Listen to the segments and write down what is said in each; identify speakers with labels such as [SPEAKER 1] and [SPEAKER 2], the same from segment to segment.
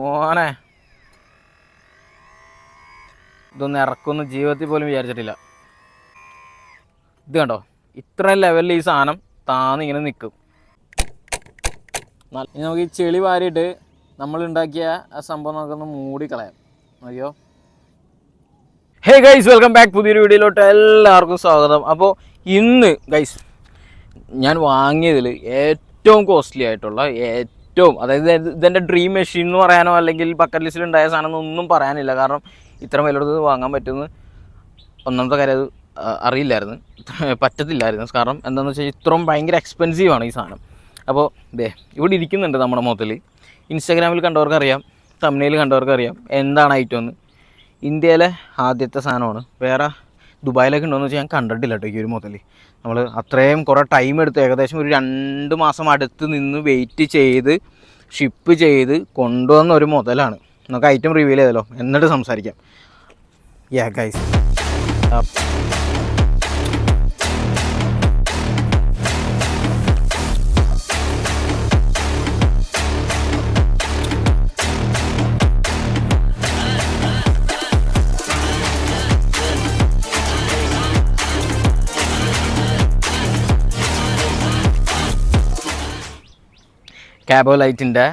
[SPEAKER 1] മോനെ. ഇതൊന്നും ഇറക്കുമെന്ന് ജീവിതത്തിൽ പോലും വിചാരിച്ചിട്ടില്ല. ഇത് കണ്ടോ? ഇത്ര ലെവലിൽ ഈ സാധനം താന്ന് ഇങ്ങനെ നിൽക്കും ഇനി നമുക്ക് ഈ ചെളി വാരിയിട്ട് നമ്മൾ ഉണ്ടാക്കിയ ആ സംഭവം നമുക്കൊന്ന് മൂടിക്കളയാം അയ്യോ ഹേ ഗൈസ് വെൽക്കം ബാക്ക് പുതിയൊരു വീഡിയോയിലോട്ട് എല്ലാവർക്കും സ്വാഗതം. അപ്പോൾ ഇന്ന് ഗൈസ് ഞാൻ വാങ്ങിയതിൽ ഏറ്റവും കോസ്റ്റ്ലി ആയിട്ടുള്ള ഏറ്റവും അതായത് ഇത് ഇതെന്റെ ഡ്രീം മെഷീൻ എന്ന് പറയാനോ അല്ലെങ്കിൽ ബക്കറ്റ് ലിസ്റ്റിൽ ഉണ്ടായ സാധനം ഒന്നും പറയാനില്ല. കാരണം ഇത്ര വിലയെടുത്ത് വാങ്ങാൻ പറ്റുമെന്ന് ഒന്നാമത്തെ കാര്യം അത് അറിയില്ലായിരുന്നു. പറ്റത്തില്ലായിരുന്നു. കാരണം എന്താണെന്ന് വെച്ചാൽ ഇത്രയും ഭയങ്കര എക്സ്പെൻസീവ് ആണ് ഈ സാധനം. അപ്പോൾ ദേ ഇവിടെ ഇരിക്കുന്നുണ്ട് നമ്മുടെ മുതൽ ഇൻസ്റ്റാഗ്രാമിൽ കണ്ടവർക്കറിയാം തമിഴിൽ കണ്ടവർക്കറിയാം. എന്താണ് ഐറ്റം എന്ന്. ഇന്ത്യയിലെ ആദ്യത്തെ സാധനമാണ്. വേറെ ദുബായിലൊക്കെ ഉണ്ടോയെന്ന് വെച്ചാൽ ഞാൻ കണ്ടിട്ടില്ല കേട്ടോ ഈ ഒരു മുതൽ നമ്മൾ അത്രയും കുറേ ടൈം എടുത്ത് ഏകദേശം ഒരു രണ്ട് മാസം അടുത്ത് നിന്ന് വെയിറ്റ് ചെയ്ത് ഷിപ്പ് ചെയ്ത് കൊണ്ടുവന്ന ഒരു മുതലാണ്. നമുക്ക് ഐറ്റം റിവീൽ ചെയ്തല്ലോ എന്നിട്ട് സംസാരിക്കാം. യാ ഗൈസ് കാബോലൈറ്റിന്റെ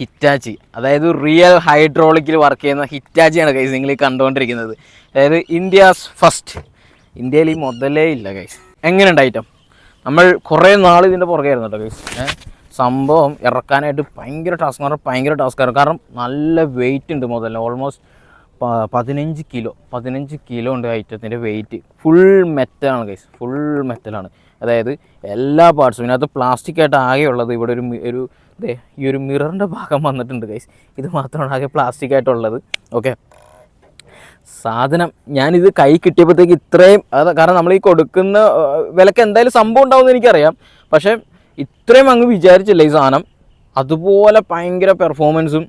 [SPEAKER 1] ഹിറ്റാച്ചി അതായത് റിയൽ ഹൈഡ്രോളിക്കിൽ വർക്ക് ചെയ്യുന്ന ഹിറ്റാച്ചിയാണ് കൈസ് നിങ്ങൾ ഈ കണ്ടുകൊണ്ടിരിക്കുന്നത്. അതായത് ഇന്ത്യാസ് ഫസ്റ്റ് ഇന്ത്യയിൽ ഈ മുതലേ ഇല്ല കൈസ് എങ്ങനെയുണ്ട് ഐറ്റം നമ്മൾ കുറേ നാൾ ഇതിന്റെ പുറകെയായിരുന്നു കേട്ടോ കൈസ് സംഭവം ഇറക്കാനായിട്ട് ഭയങ്കര ടാസ്ക് പറഞ്ഞാൽ ഭയങ്കര ടാസ്ക്കാണ് കാരണം നല്ല വെയിറ്റ് ഉണ്ട് മുതലിന്. ഓൾമോസ്റ്റ് പതിനഞ്ച് കിലോ പതിനഞ്ച് കിലോ ഉണ്ട് ഐറ്റത്തിന്റെ വെയിറ്റ് ഫുൾ മെറ്റലാണ് കൈസ് ഫുൾ മെറ്റലാണ് അതായത് എല്ലാ പാർട്സും ഇതിനകത്ത് പ്ലാസ്റ്റിക് ആയിട്ട് ആകെയുള്ളത് ഇവിടെ ഒരു ഒരു ഈ ഒരു മിററിന്റെ ഭാഗം വന്നിട്ടുണ്ട് ഗൈസ് ഇത് മാത്രമാണ് ആകെ പ്ലാസ്റ്റിക് ആയിട്ടുള്ളത് ഓക്കെ സാധനം ഞാനിത് കൈ കിട്ടിയപ്പോഴത്തേക്ക് ഇത്രയും അത് കാരണം നമ്മൾ ഈ കൊടുക്കുന്ന വിലക്ക് എന്തായാലും സംഭവം ഉണ്ടാവുമെന്ന് എനിക്കറിയാം. പക്ഷേ ഇത്രയും അങ്ങ് വിചാരിച്ചില്ല ഈ സാധനം. അതുപോലെ ഭയങ്കര പെർഫോമൻസും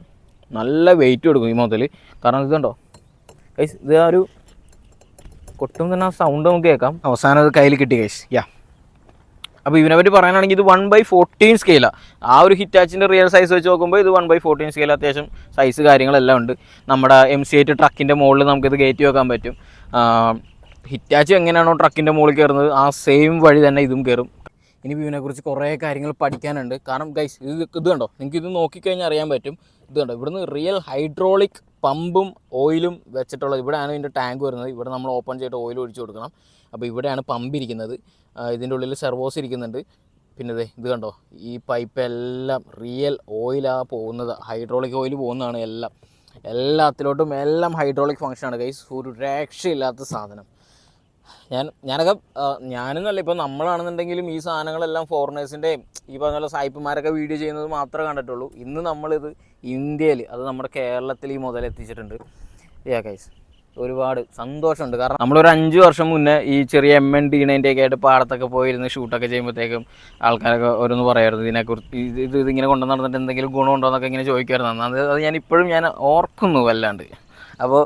[SPEAKER 1] നല്ല വെയിറ്റ് കൊടുക്കും ഈ മൊത്തത്തിൽ കാരണം ഇതുണ്ടോ? കൈസ് ഇത് ആ ഒരു കൊട്ടും തന്നെ ആ സൗണ്ട് നമുക്ക് കേൾക്കാം. അവസാനം അത് കയ്യിൽ കിട്ടി കൈസ് യാ അപ്പോൾ ഇതിനെ പറ്റി പറയാനാണെങ്കിൽ ഇത് വൺ ബൈ ഫോർട്ടീൻ സ്കെയിലാണ് ആ. ഒരു ഹിറ്റാച്ചിന്റെ റിയൽ സൈസ് വെച്ച് നോക്കുമ്പോൾ ഇത് വൺ ബൈ ഫോർട്ടീൻ സ്കെയിൽ അത്യാവശ്യം സൈസ് കാര്യങ്ങളെല്ലാം ഉണ്ട്. നമ്മുടെ എം സി എയ്റ്റ് ട്രക്കിന്റെ മുകളിൽ നമുക്കിത് കയറ്റി വെക്കാൻ പറ്റും. ഹിറ്റാച്ച് എങ്ങനെയാണോ ട്രക്കിന്റെ മുകളിൽ കയറുന്നത് ആ സെയിം വഴി തന്നെ ഇതും കയറും. ഇനി ഇതിനെക്കുറിച്ച് കുറേ കാര്യങ്ങൾ പഠിക്കാനുണ്ട്. കാരണം ഗൈസ് ഇത് ഇത് കണ്ടോ? നിങ്ങൾക്ക് ഇത് നോക്കിക്കഴിഞ്ഞാൽ അറിയാൻ പറ്റും. ഇത് കണ്ടോ? ഇവിടുന്ന് റിയൽ ഹൈഡ്രോളിക് പമ്പും ഓയിലും വെച്ചിട്ടുള്ളത് ഇവിടെയാണ് ഇതിന്റെ ടാങ്ക് വരുന്നത്. ഇവിടെ നമ്മൾ ഓപ്പൺ ചെയ്തിട്ട് ഓയിൽ ഒഴിച്ചു കൊടുക്കണം. അപ്പോൾ ഇവിടെയാണ് പമ്പ് ഇരിക്കുന്നത്. ഇതിന്റെ ഉള്ളിൽ സെർവോസ് ഇരിക്കുന്നുണ്ട്. പിന്നെ ദേ ഇത് കണ്ടോ? ഈ പൈപ്പ് എല്ലാം റിയൽ ഓയിലാണ് പോകുന്നത്. ഹൈഡ്രോളിക് ഓയിൽ പോകുന്നതാണ് എല്ലാം. എല്ലാത്തിലോട്ടും എല്ലാം ഹൈഡ്രോളിക് ഫങ്ഷനാണ് കൈസ് ഒരു രക്ഷയില്ലാത്ത സാധനം. ഞാൻ ഞാനൊക്കെ ഞാനെന്നല്ല ഇപ്പോൾ നമ്മളാണെന്നുണ്ടെങ്കിലും ഈ സാധനങ്ങളെല്ലാം ഫോറിനേഴ്സിന്റെയും ഈ പറഞ്ഞ സായിപ്പുമാരൊക്കെ വീഡിയോ ചെയ്യുന്നത് മാത്രമേ കണ്ടിട്ടുള്ളൂ. ഇന്ന് നമ്മളിത് ഇന്ത്യയിൽ അത് നമ്മുടെ കേരളത്തിൽ ഈ മുതലെത്തിച്ചിട്ടുണ്ട്. യാ കൈസ് ഒരുപാട് സന്തോഷമുണ്ട്. കാരണം നമ്മളൊരു അഞ്ച് വർഷം മുന്നേ ഈ ചെറിയ എം എൻ ഡി നൈന്റെയൊക്കെ ആയിട്ട് പാടത്തൊക്കെ പോയിരുന്ന് ഷൂട്ടൊക്കെ ചെയ്യുമ്പോഴത്തേക്കും ആൾക്കാരൊക്കെ ഓരോന്ന് പറയായിരുന്നു ഇതിനെക്കുറിച്ച് ഇത് ഇത് ഇതിങ്ങനെ കൊണ്ടു നടന്നിട്ട് എന്തെങ്കിലും ഗുണമുണ്ടോ എന്നൊക്കെ ഇങ്ങനെ ചോദിക്കുമായിരുന്നു. അത് അത് ഞാൻ ഇപ്പോഴും ഞാൻ ഓർക്കുന്നു വല്ലാണ്ട്. അപ്പോൾ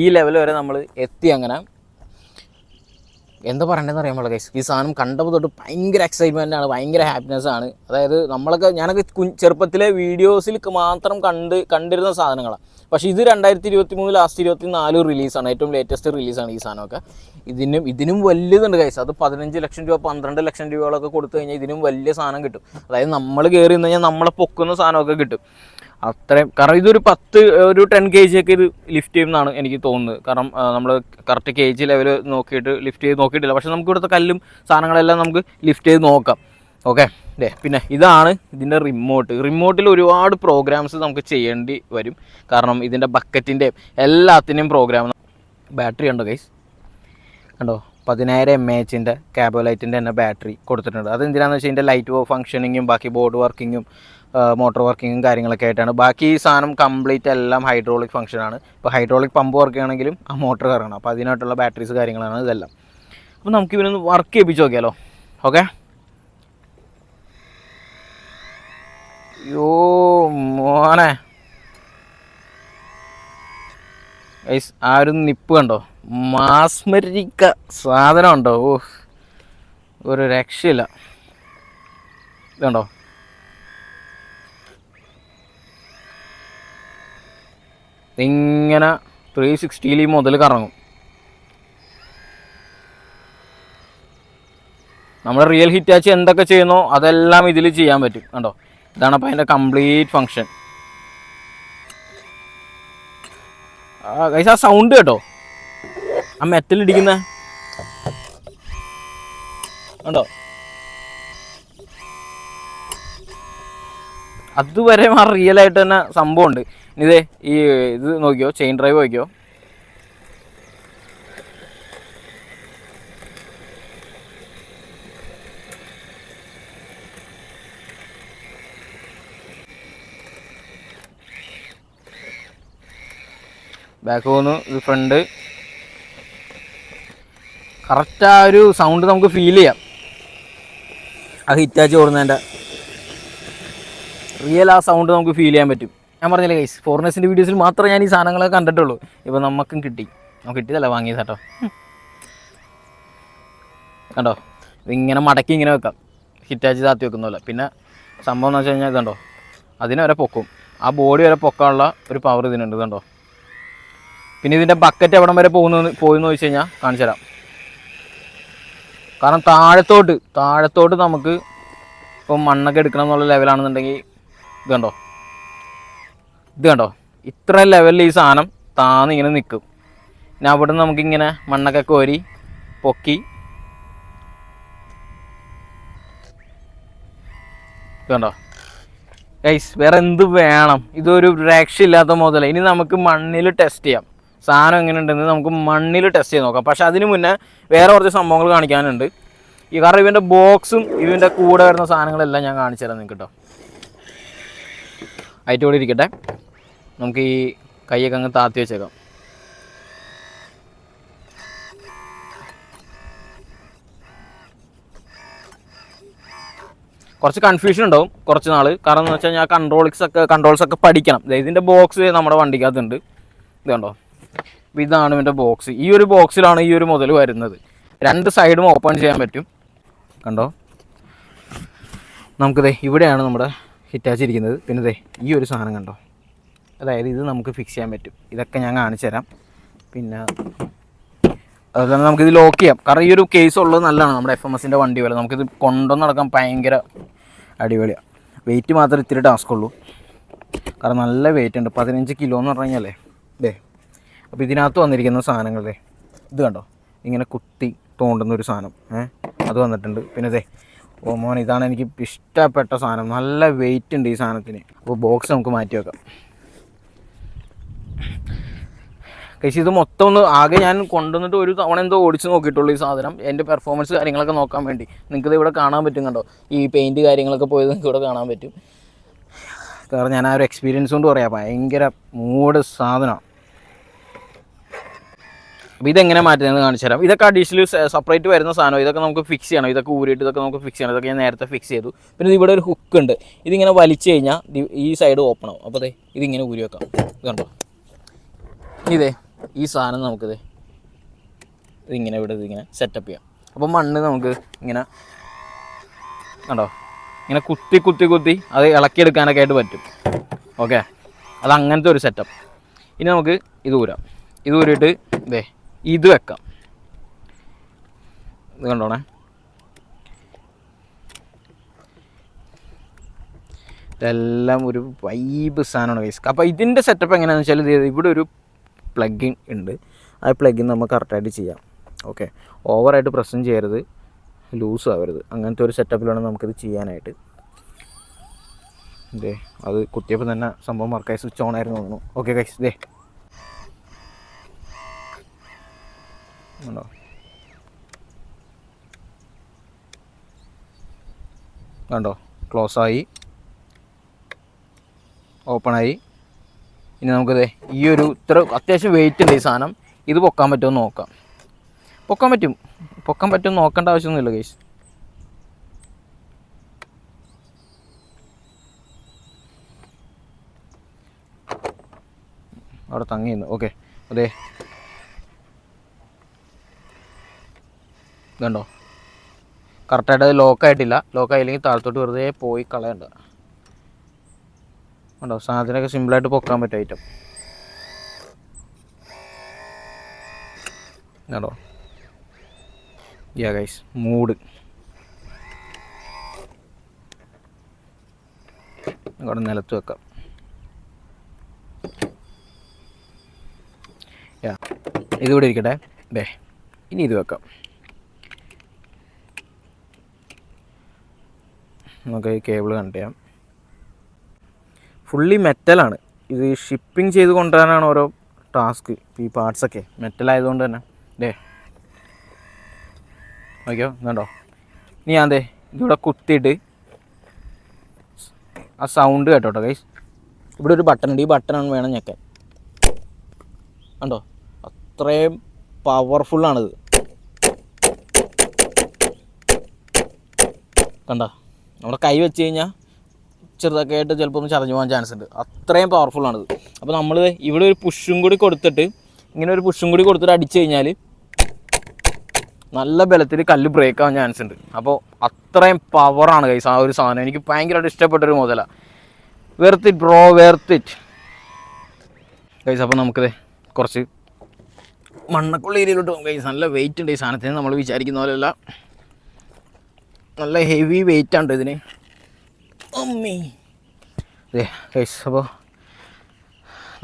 [SPEAKER 1] ഈ ലെവൽ വരെ നമ്മൾ എത്തി അങ്ങനെ. എന്താ പറയണ്ടതെന്ന് അറിയാൻ പാടില്ല ഗൈസ് ഈ സാധനം കണ്ടപ്പോൾ തൊട്ട് ഭയങ്കര എക്സൈറ്റ്മെന്റ് ആണ് ഭയങ്കര ഹാപ്പിനെസ് ആണ്. അതായത് നമ്മളൊക്കെ ഞാനൊക്കെ ചെറുപ്പത്തിലെ വീഡിയോസിൽ മാത്രം കണ്ട് കണ്ടിരുന്ന സാധനങ്ങളാണ് പക്ഷേ ഇത് രണ്ടായിരത്തി ഇരുപത്തി മൂന്ന് ലാസ്റ്റ് ഇരുപത്തി നാല് റിലീസാണ് ഏറ്റവും ലേറ്റസ്റ്റ് റിലീസാണ് ഈ സാധനമൊക്കെ. ഇതിനും ഇതിനും വലുതുണ്ട് ഗൈസ് അത് പതിനഞ്ച് ലക്ഷം രൂപ പന്ത്രണ്ട് ലക്ഷം രൂപകളൊക്കെ കൊടുത്തു കഴിഞ്ഞാൽ ഇതിനും വലിയ സാധനം കിട്ടും. അതായത് നമ്മൾ കയറി കഴിഞ്ഞാൽ നമ്മളെ പൊക്കുന്ന സാധനമൊക്കെ കിട്ടും. അത്രയും കാരണം ഇതൊരു പത്ത് ഒരു ടെൻ കെ ജി ഒക്കെ ഇത് ലിഫ്റ്റ് ചെയ്യുമെന്നാണ് എനിക്ക് തോന്നുന്നത്. കാരണം നമ്മൾ കറക്റ്റ് കെ ജി ലെവൽ നോക്കിയിട്ട് ലിഫ്റ്റ് ചെയ്ത് നോക്കിയിട്ടില്ല. പക്ഷേ നമുക്ക് ഇവിടുത്തെ കല്ലും സാധനങ്ങളെല്ലാം നമുക്ക് ലിഫ്റ്റ് ചെയ്ത് നോക്കാം. ഓക്കെ അല്ലേ പിന്നെ ഇതാണ് ഇതിന്റെ റിമോട്ട് റിമോട്ടിൽ ഒരുപാട് പ്രോഗ്രാംസ് നമുക്ക് ചെയ്യേണ്ടി വരും. കാരണം ഇതിന്റെ ബക്കറ്റിന്റെയും എല്ലാത്തിന്റെയും പ്രോഗ്രാം ബാറ്ററി ഉണ്ടോ ഗൈസ് കണ്ടോ? പതിനായിരം എം എച്ചിന്റെ കാബോലൈറ്റിന്റെ തന്നെ ബാറ്ററി കൊടുത്തിട്ടുണ്ട്. അത് എന്തിനാണെന്ന് വെച്ചാൽ ഇതിന്റെ ലൈറ്റ് ഫങ്ഷനിങ്ങും ബാക്കി ബോർഡ് വർക്കിങ്ങും മോട്ടോർ വർക്കിങ്ങും കാര്യങ്ങളൊക്കെ ആയിട്ടാണ്. ബാക്കി ഈ സാധനം കംപ്ലീറ്റ് എല്ലാം ഹൈഡ്രോളിക് ഫംഗ്ഷനാണ് ഇപ്പോൾ ഹൈഡ്രോളിക് പമ്പ് വർക്ക് ചെയ്യണമെങ്കിലും ആ മോട്ടോർ കറങ്ങണം. അപ്പോൾ അതിനായിട്ടുള്ള ബാറ്ററീസ് കാര്യങ്ങളാണ് ഇതെല്ലാം. അപ്പോൾ നമുക്ക് ഇവനൊന്ന് വർക്ക് ചെയ്യിപ്പിച്ച് നോക്കിയാലോ. ഓക്കെ യോ മോനെ. ഐസ് ആ ഒരു നിപ്പ് കണ്ടോ? മാസ്മരിക്ക സാധനം ഉണ്ടോ? ഓ ഒരു രക്ഷയില്ല. ഇതുണ്ടോ? ഇതിങ്ങനെ ത്രീ സിക്സ്റ്റിയിൽ മുതൽ കറങ്ങും. നമ്മൾ റിയൽ ഹിറ്റാച്ച് എന്തൊക്കെ ചെയ്യുന്നോ അതെല്ലാം ഇതിൽ ചെയ്യാൻ പറ്റും കണ്ടോ? ഇതാണ് അപ്പോൾ അതിന്റെ കംപ്ലീറ്റ് ഫങ്ഷൻ ആ സൗണ്ട് കേട്ടോ? ആ മെറ്റലിടിക്കുന്ന കണ്ടോ? അതുവരെ ആ റിയൽ ആയിട്ട് തന്നെ സംഭവമുണ്ട്. ഇതേ ഈ ഇത് നോക്കിയോ? ചെയിൻ ഡ്രൈവ് നോക്കിയോ? ബാക്ക് പോകുന്നു. ഇത് ഫ്രണ്ട് കറക്റ്റ് ആ ഒരു സൗണ്ട് നമുക്ക് ഫീൽ ചെയ്യാം. ആ ഹിറ്റാച്ച് ഓടുന്നതിന്റെ. റിയൽ ആ സൗണ്ട് നമുക്ക് ഫീൽ ചെയ്യാൻ പറ്റും. ഞാൻ പറഞ്ഞില്ല ഗൈസ് ഫോറിനേഴ്സിന്റെ വീഡിയോസിൽ മാത്രമേ ഞാൻ ഈ സാധനങ്ങളൊക്കെ കണ്ടിട്ടുള്ളൂ. ഇപ്പോൾ നമുക്കും കിട്ടി. നമുക്ക് കിട്ടിയതല്ല വാങ്ങിയത് കേട്ടോ? കണ്ടോ? ഇങ്ങനെ മടക്കി ഇങ്ങനെ വെക്കാം. ഹിറ്റാച്ച് താത്തി വെക്കുന്ന പോലെ. പിന്നെ സംഭവം എന്ന് വെച്ച് കഴിഞ്ഞാൽ ഇതുണ്ടോ? അതിനെ വരെ പൊക്കും. ആ ബോഡി വരെ പൊക്കാനുള്ള ഒരു പവർ ഇതിനുണ്ട് ഇതുണ്ടോ? പിന്നെ ഇതിന്റെ ബക്കറ്റ് എവിടം വരെ പോകുന്നു പോയെന്ന് ചോദിച്ചു കഴിഞ്ഞാൽ കാണിച്ചു തരാം. കാരണം താഴത്തോട്ട് താഴത്തോട്ട് നമുക്ക് ഇപ്പം മണ്ണൊക്കെ എടുക്കണം എന്നുള്ള ലെവലാണെന്നുണ്ടെങ്കിൽ ഇത് കണ്ടോ? ഇത് കണ്ടോ? ഇത്ര ലെവലിൽ ഈ സാധനം താന്ന് ഇങ്ങനെ നിൽക്കും പിന്നെ അവിടെ നിന്ന് നമുക്കിങ്ങനെ മണ്ണൊക്കെ കോരി പൊക്കി. കണ്ടോ? ഗൈസ് വേറെ എന്ത് വേണം? ഇതൊരു രക്ഷയില്ലാത്ത മുതല ഇനി നമുക്ക് മണ്ണിൽ ടെസ്റ്റ് ചെയ്യാം. സാധനം എങ്ങനെ ഉണ്ടെന്ന് നമുക്ക് മണ്ണിൽ ടെസ്റ്റ് ചെയ്ത് നോക്കാം. പക്ഷെ അതിന് മുന്നേ വേറെ കുറച്ച് സംഭവങ്ങൾ കാണിക്കാനുണ്ട്. ഈ കാരണം ഇവന്റെ ബോക്സും ഇവന്റെ കൂടെ വരുന്ന സാധനങ്ങളെല്ലാം ഞാൻ കാണിച്ചു തരാം നിങ്ങൾക്ക് കേട്ടോ കൂടി ഇരിക്കട്ടെ നമുക്ക് ഈ കൈയൊക്കെ അങ്ങ് താത്തി വെച്ചേക്കാം. കുറച്ച് കൺഫ്യൂഷൻ ഉണ്ടാവും കുറച്ച് നാൾ കാരണം എന്ന് വെച്ചാൽ ഞാൻ കൺട്രോൾസ് ഒക്കെ കൺട്രോൾസ് ഒക്കെ പഠിക്കണം. ഇതിന്റെ ബോക്സ് നമ്മുടെ വണ്ടിക്കകത്തുണ്ട്. ഇത് കണ്ടോ? അപ്പോൾ ഇതാണ് ഇതിന്റെ ബോക്സ് ഈ ഒരു ബോക്സിലാണ് ഈ ഒരു മുതൽ വരുന്നത്. രണ്ട് സൈഡും ഓപ്പൺ ചെയ്യാൻ പറ്റും. കണ്ടോ? നമുക്കിതേ ഇവിടെയാണ് നമ്മുടെ ഹിറ്റാച്ച് ഇരിക്കുന്നത് പിന്നെ ദേ ഈ ഒരു സാധനം കണ്ടോ? അതായത് ഇത് നമുക്ക് ഫിക്സ് ചെയ്യാൻ പറ്റും. ഇതൊക്കെ ഞാൻ കാണിച്ചു തരാം. പിന്നെ അതുപോലെ നമുക്കിത് ലോക്ക് ചെയ്യാം. കാരണം ഈ ഒരു കേസ് ഉള്ളത് നല്ലതാണ്. നമ്മുടെ എഫ് എം എസിന്റെ വണ്ടി പോലെ. നമുക്കിത് കൊണ്ടുവന്ന് നടക്കാൻ ഭയങ്കര അടിപൊളിയാണ് വെയിറ്റ് മാത്രമേ ഇത്തിരി ടാസ്ക് ഉള്ളൂ. കാരണം നല്ല വെയിറ്റ് ഉണ്ട്. പതിനഞ്ച് കിലോ എന്ന് പറഞ്ഞു കഴിഞ്ഞാലേ ദേ അപ്പോൾ ഇതിനകത്ത് വന്നിരിക്കുന്ന സാധനങ്ങളേ ഇത് കണ്ടോ? ഇങ്ങനെ കുത്തി തോണ്ടുന്ന ഒരു സാധനം. ഏഹ് അത് വന്നിട്ടുണ്ട്. പിന്നെ ദേ ഓ മോൻ ഇതാണ് എനിക്ക് ഇഷ്ടപ്പെട്ട സാധനം. നല്ല വെയിറ്റ് ഉണ്ട് ഈ സാധനത്തിന്. അപ്പോൾ ബോക്സ് നമുക്ക് മാറ്റി വെക്കാം. കഴിച്ച് ഇത് മൊത്തം ഒന്ന് ആകെ ഞാൻ കൊണ്ടുവന്നിട്ട് ഒരു തവണ എന്തോ ഓടിച്ച് നോക്കിയിട്ടുള്ളൂ ഈ സാധനം. എന്റെ പെർഫോമൻസ് കാര്യങ്ങളൊക്കെ നോക്കാൻ വേണ്ടി. നിങ്ങൾക്കിത് ഇവിടെ കാണാൻ പറ്റും കണ്ടോ? ഈ പെയിന്റ് കാര്യങ്ങളൊക്കെ പോയത് നിങ്ങൾക്ക് ഇവിടെ കാണാൻ പറ്റും. കാരണം ഞാൻ ആ ഒരു എക്സ്പീരിയൻസ് കൊണ്ട് പറയാം. ഭയങ്കര മൂട് സാധനമാണ്. അപ്പോൾ ഇതെങ്ങനെ മാറ്റുന്നത് കാണിച്ചു തരാം. ഇതൊക്കെ അഡീഷണൽ സെപ്പറേറ്റ് വരുന്ന സാധനം ഇതൊക്കെ നമുക്ക് ഫിക്സ് ചെയ്യണം. ഇതൊക്കെ ഊരിയിട്ട് ഇതൊക്കെ നമുക്ക് ഫിക്സ് ചെയ്യണം. ഇതൊക്കെ ഞാൻ നേരത്തെ ഫിക്സ് ചെയ്തു. പിന്നെ ഇവിടെ ഒരു ഹുക്ക് ഉണ്ട്. ഇതിങ്ങനെ വലിച്ചു കഴിഞ്ഞാൽ ഈ സൈഡ് ഓപ്പൺ ആവും. അപ്പോൾ അതെ ഇതിങ്ങനെ ഊരി വെക്കാം. കണ്ടോ? ഇതേ ഈ സാധനം നമുക്കിത് ഇതിങ്ങനെ ഇവിടെ ഇതിങ്ങനെ സെറ്റപ്പ് ചെയ്യാം. അപ്പോൾ മണ്ണ് നമുക്ക് ഇങ്ങനെ കണ്ടോ? ഇങ്ങനെ കുത്തി കുത്തി കുത്തി അത് ഇളക്കിയെടുക്കാനൊക്കെ ആയിട്ട് പറ്റും. ഓക്കെ അത് അങ്ങനത്തെ ഒരു സെറ്റപ്പ് ഇനി നമുക്ക് ഇത് ഊരാം. ഇത് ഊരിയിട്ട് ഇതേ ഇത് വെക്കാം. ഇത് കണ്ടോണേ? ഇതെല്ലാം ഒരു വൈബ് സാധനമാണ് ഗൈസ് അപ്പോൾ ഇതിന്റെ സെറ്റപ്പ് എങ്ങനെയാണെന്ന് വെച്ചാൽ ഇവിടെ ഒരു പ്ലഗിൻ ഉണ്ട്. ആ പ്ലഗിൻ നമുക്ക് കറക്റ്റായിട്ട് ചെയ്യാം. ഓക്കെ ഓവറായിട്ട് പ്രശ്നം ചെയ്യരുത്. ലൂസ് ആവരുത്. അങ്ങനത്തെ ഒരു സെറ്റപ്പിലാണ് നമുക്കിത് ചെയ്യാനായിട്ട്. ഇതേ അത് കുത്തിയപ്പോൾ തന്നെ സംഭവം വർക്കായി സ്വിച്ച് ഓൺ ആയിരുന്നു തോന്നുന്നു. ഓക്കെ ഗൈസ് ഇതേ ഉണ്ടോ? കണ്ടോ? ക്ലോസ് ആയി ഓപ്പണായി. ഇനി നമുക്കത് ഈ ഒരു ഇത്ര അത്യാവശ്യം വെയിറ്റ് ഉണ്ട് ഈ സാധനം. ഇത് പൊക്കാൻ പറ്റുമോ നോക്കാം. പൊക്കാൻ പറ്റും. പൊക്കാൻ പറ്റും നോക്കേണ്ട ആവശ്യമൊന്നുമില്ല കേസ് അവിടെ തങ്ങിയിരുന്നു. ഓക്കെ അതെ കണ്ടോ? കറക്റ്റായിട്ട് അത് ലോക്കായിട്ടില്ല ലോക്കായില്ലെങ്കിൽ താഴത്തോട്ട് വെറുതെ പോയി കളയണ്ട. കണ്ടോ? സാധനമൊക്കെ സിമ്പിളായിട്ട് പൊക്കാൻ പറ്റും ഐറ്റം കണ്ടോ? യാ ഗൈസ് മൂഡ് അവിടെ നിലത്ത് വെക്കാം. യാ ഇതിവിടെ ഇരിക്കട്ടെ. ഇനി ഇത് വെക്കാം. നമുക്ക് ഈ കേബിൾ കണക്ട് ചെയ്യാം. ഫുള്ളി മെറ്റലാണ്. ഇത് ഷിപ്പിംഗ് ചെയ്ത് കൊണ്ടുവരാനാണ് ഓരോ ടാസ്ക്. ഈ പാർട്സൊക്കെ മെറ്റൽ ആയതുകൊണ്ട് തന്നെ. ദേ. ഓക്കെയോ എന്നുണ്ടോ ഇനി ഞാൻ അതെ ഇതിവിടെ കുത്തിയിട്ട് ആ സൗണ്ട് കേട്ടോട്ടോ ഗൈസ് ഇവിടെ ഒരു ബട്ടൺ ഉണ്ട്. ഈ ബട്ടൺ വേണം ഞെക്കാൻ. കണ്ടോ? അത്രയും പവർഫുള്ളാണിത് കണ്ട? നമ്മുടെ കൈ വെച്ച് കഴിഞ്ഞാൽ ചെറുതൊക്കെ ആയിട്ട് ചിലപ്പോൾ ഒന്ന് ചതഞ്ഞു പോകാൻ ചാൻസ് ഉണ്ട്. അത്രയും പവർഫുള്ളാണിത് അപ്പോൾ നമ്മൾ ഇവിടെ ഒരു പുഷും കൂടി കൊടുത്തിട്ട് ഇങ്ങനെ ഒരു പുഷും കൂടി കൊടുത്തിട്ട് അടിച്ചു കഴിഞ്ഞാൽ നല്ല ബലത്തിൽ കല്ല് ബ്രേക്ക് ആവാൻ ചാൻസ് ഉണ്ട്. അപ്പോൾ അത്രയും പവറാണ് കൈസ് ആ ഒരു സാധനം. എനിക്ക് ഭയങ്കരമായിട്ട് ഇഷ്ടപ്പെട്ടൊരു മുതല worth it bro worth it guys അപ്പോൾ നമുക്കിത് കുറച്ച് മണ്ണക്കുള്ള ഏരിയയിലോട്ട് പോകും. കൈസ് നല്ല വെയിറ്റ് ഉണ്ട് ഈ സാധനത്തിന്. നമ്മൾ വിചാരിക്കുന്ന പോലെയല്ല. നല്ല ഹെവി വെയിറ്റ് ആണ് ഇതിന്. അമ്മേ. അതെ അപ്പോൾ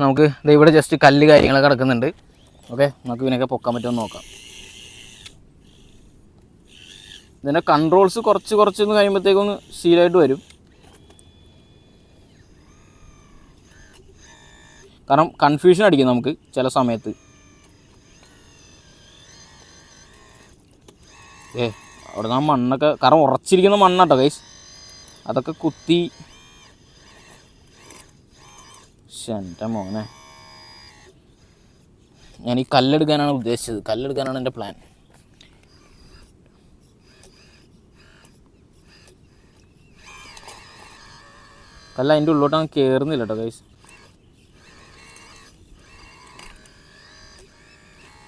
[SPEAKER 1] നമുക്ക് ഇവിടെ ജസ്റ്റ് കല്ല് കാര്യങ്ങളൊക്കെ കിടക്കുന്നുണ്ട് ഓക്കെ നമുക്ക് ഇതിനൊക്കെ പൊക്കാൻ പറ്റുമെന്ന് നോക്കാം. ഇതിന്റെ കൺട്രോൾസ് കുറച്ച് കുറച്ചൊന്ന് കഴിയുമ്പോഴത്തേക്കൊന്ന് സീലായിട്ട് വരും. കാരണം കൺഫ്യൂഷൻ അടിക്കും നമുക്ക് ചില സമയത്ത്. ഏ അവിടെ നിന്ന് ആ മണ്ണൊക്കെ കാരണം ഉറച്ചിരിക്കുന്ന മണ്ണാട്ടോ ഗൈസ് അതൊക്കെ കുത്തി. എന്റെ മോനെ. ഞാൻ ഈ കല്ലെടുക്കാനാണ് ഉദ്ദേശിച്ചത്. കല്ലെടുക്കാനാണ് എന്റെ പ്ലാൻ കല്ല് അതിന്റെ ഉള്ളോട്ട് അങ്ങ് കയറുന്നില്ല കേട്ടോ ഗൈസ്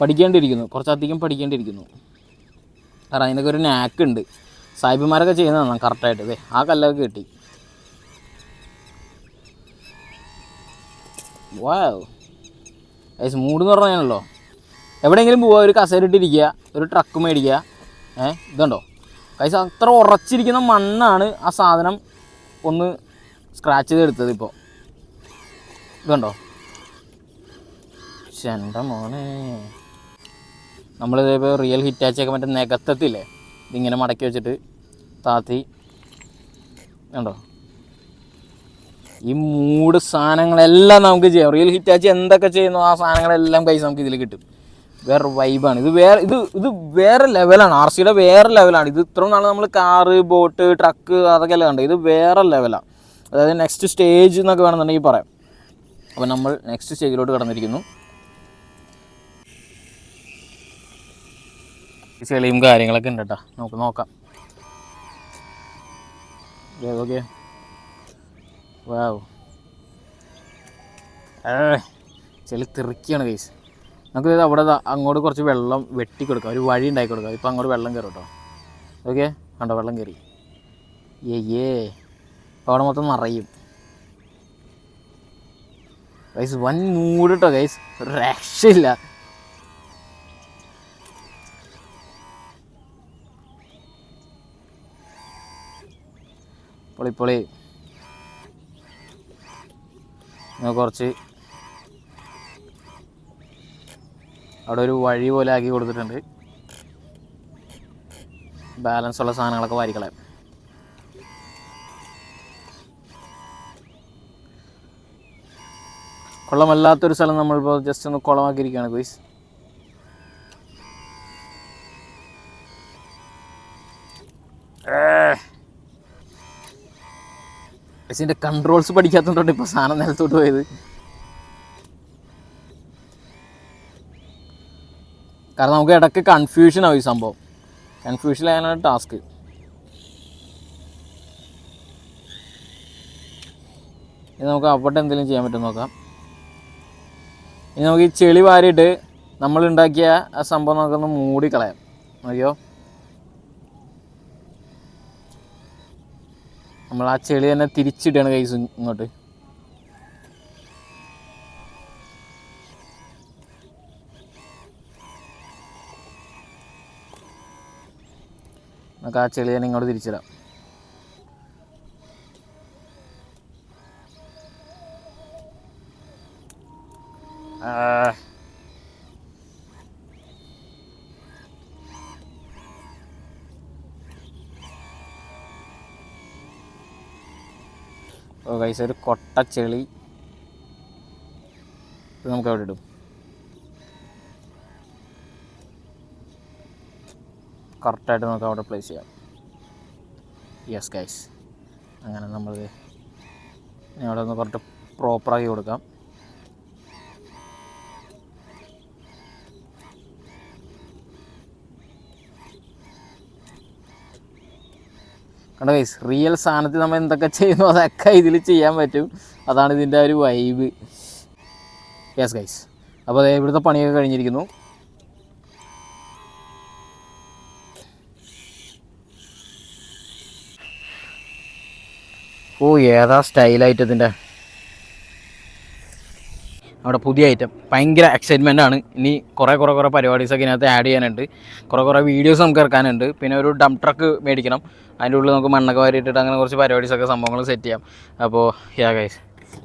[SPEAKER 1] പഠിക്കേണ്ടിയിരിക്കുന്നു. കുറച്ചധികം പഠിക്കേണ്ടിയിരിക്കുന്നു. കാരണം അതിനൊക്കെ ഒരു നാക്ക് ഉണ്ട്. സാഹിബിമാരൊക്കെ ചെയ്യുന്നതാണ് കറക്റ്റായിട്ട് അതെ ആ കല്ലൊക്കെ കിട്ടി. ഗൈസ് മൂഡ് എന്ന് പറഞ്ഞാണല്ലോ എവിടെയെങ്കിലും പോവുക ഒരു കസേര ഇട്ടിരിക്കുക ഒരു ട്രക്ക് മേടിക്കുക ഏ ഇതുണ്ടോ? കൈസ് അത്ര ഉറച്ചിരിക്കുന്ന മണ്ണാണ് ആ സാധനം ഒന്ന് സ്ക്രാച്ച് ചെയ്തെടുത്തത് ഇപ്പോൾ ഇതുണ്ടോ? ചെണ്ട എന്റെ മോനെ നമ്മളിതേപോലെ റിയൽ ഹിറ്റാച്ചൊക്കെ മറ്റേ നികത്തത്തില്ലേ ഇതിങ്ങനെ മടക്കി വെച്ചിട്ട് താത്തി കണ്ടോ? ഈ മൂട് സാധനങ്ങളെല്ലാം നമുക്ക് ചെയ്യാം. റിയൽ ഹിറ്റാച്ചി എന്തൊക്കെ ചെയ്യുന്നു ആ സാധനങ്ങളെല്ലാം പൈസ നമുക്ക് ഇതിൽ കിട്ടും. വേറെ വൈബാണ് ഇത് വേറെ ഇത് ഇത് വേറെ ലെവലാണ് ആർ സിയുടെ വേറെ ലെവലാണ് ഇത് ഇത്രയും നാൾ നമ്മൾ കാറ് ബോട്ട് ട്രക്ക് അതൊക്കെ എല്ലാം ഉണ്ട് ഇത് വേറെ ലെവലാണ് അതായത് നെക്സ്റ്റ് സ്റ്റേജ് എന്നൊക്കെ വേണമെന്നുണ്ടെങ്കിൽ പറയാം. അപ്പോൾ നമ്മൾ നെക്സ്റ്റ് സ്റ്റേജിലോട്ട് കടന്നിരിക്കുന്നു. ചെളിയും കാര്യങ്ങളൊക്കെ ഉണ്ട് കേട്ടോ നമുക്ക് നോക്കാം. Okay wow. ചെളി തെറിക്കുകയാണ് കേസ് നമുക്ക് അവിടെ അങ്ങോട്ട് കുറച്ച് വെള്ളം വെട്ടി കൊടുക്കാം ഒരു വഴി ഉണ്ടാക്കി കൊടുക്കാം ഇപ്പം അങ്ങോട്ട് വെള്ളം കയറും കേട്ടോ ഓക്കെ കണ്ടോ വെള്ളം കയറി യേ ഏ അപ്പോൾ അവിടെ മൊത്തം നിറയും. ഗൈസ് വൻ മൂട് കേട്ടോ ഗൈസ് ഒരു രക്ഷയില്ല. പൊളി പൊളി. ഞാൻ കുറച്ച് അവിടെ ഒരു വഴി പോലെ ആക്കി കൊടുത്തിട്ടുണ്ട്. ബാലൻസ് ഉള്ള സാധനങ്ങളൊക്കെ വാരിക്കളെ കുളമല്ലാത്തൊരു സ്ഥലം നമ്മളിപ്പോൾ ജസ്റ്റ് ഒന്ന് കുളമാക്കിയിരിക്കുകയാണ് ഇതിന്റെ കൺട്രോൾസ് പഠിക്കാത്തതുകൊണ്ട് ഇപ്പോൾ സാധനം നിലത്തോട്ട് പോയത്. കാരണം നമുക്ക് ഇടയ്ക്ക് കൺഫ്യൂഷൻ ആവും ഈ സംഭവം. കൺഫ്യൂഷൻ ആയാലാണ് ടാസ്ക് ഇനി നമുക്ക് അവിടെ എന്തെങ്കിലും ചെയ്യാൻ പറ്റും നോക്കാം. ഇനി നമുക്ക് ഈ ചെളി വാരിയിട്ട് നമ്മൾ ഉണ്ടാക്കിയ ആ സംഭവം നമുക്കൊന്ന് മൂടിക്കളയാം. നോക്കിയോ? നമ്മൾ ആ ചെളി തന്നെ തിരിച്ചിടുകയാണ് കൈസ് ഇങ്ങോട്ട്. നമുക്ക് ആ ചെളി തന്നെ ഇങ്ങോട്ട് തിരിച്ചിടാം. ആ. കൈസ് ഒരു കൊട്ട ചെളി. നമുക്ക് അവിടെ ഇടും. കറക്റ്റായിട്ട് നമുക്ക് അവിടെ പ്ലേസ് ചെയ്യാം. യെസ് ഗൈസ് അങ്ങനെ നമ്മൾ അവിടെ ഒന്ന് കറക്റ്റ് പ്രോപ്പറാക്കി കൊടുക്കാം. കണ്ടോ ഗൈസ് റിയൽ സാധനത്തിൽ നമ്മൾ എന്തൊക്കെ ചെയ്യുന്നു അതൊക്കെ ഇതിൽ ചെയ്യാൻ പറ്റും. അതാണ് ഇതിന്റെ ഒരു വൈബ് യെസ് ഗൈസ് അപ്പോൾ അതെ ഇവിടുത്തെ പണിയൊക്കെ കഴിഞ്ഞിരിക്കുന്നു. ഓ ഏതാ സ്റ്റൈലായിട്ട് ഇതിന്റെ? അവിടെ പുതിയ ഐറ്റം ഭയങ്കര എക്സൈറ്റ്മെന്റ് ആണ്. ഇനി കുറേ കുറേ കുറേ പരിപാടീസൊക്കെ ഇതിനകത്ത് ആഡ് ചെയ്യാനുണ്ട്. കുറേ കുറേ വീഡിയോസ് നമുക്ക് ഇറക്കാനുണ്ട്. പിന്നെ ഒരു ഡം ട്രക്ക് മേടിക്കണം. അതിന്റെ ഉള്ളിൽ നമുക്ക് മണ്ണൊക്കെ വാരിയിട്ടിട്ട് അങ്ങനെ കുറച്ച് പരിപാടീസൊക്കെ സംഭവങ്ങൾ സെറ്റ് ചെയ്യാം. അപ്പോൾ യാ ഗൈസ്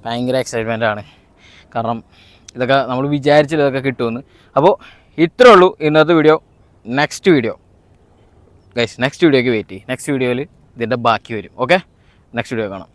[SPEAKER 1] ഭയങ്കര എക്സൈറ്റ്മെന്റ് ആണ്. കാരണം ഇതൊക്കെ നമ്മൾ വിചാരിച്ചില്ല ഇതൊക്കെ കിട്ടുമെന്ന്. അപ്പോൾ ഇത്രേ ഉള്ളൂ ഇന്നത്തെ video next video guys next വീഡിയോയ്ക്ക് വെയിറ്റ് ചെയ്യും. നെക്സ്റ്റ് വീഡിയോയിൽ ഇതിന്റെ ബാക്കി വരും. ഓക്കെ നെക്സ്റ്റ് വീഡിയോ കാണാം.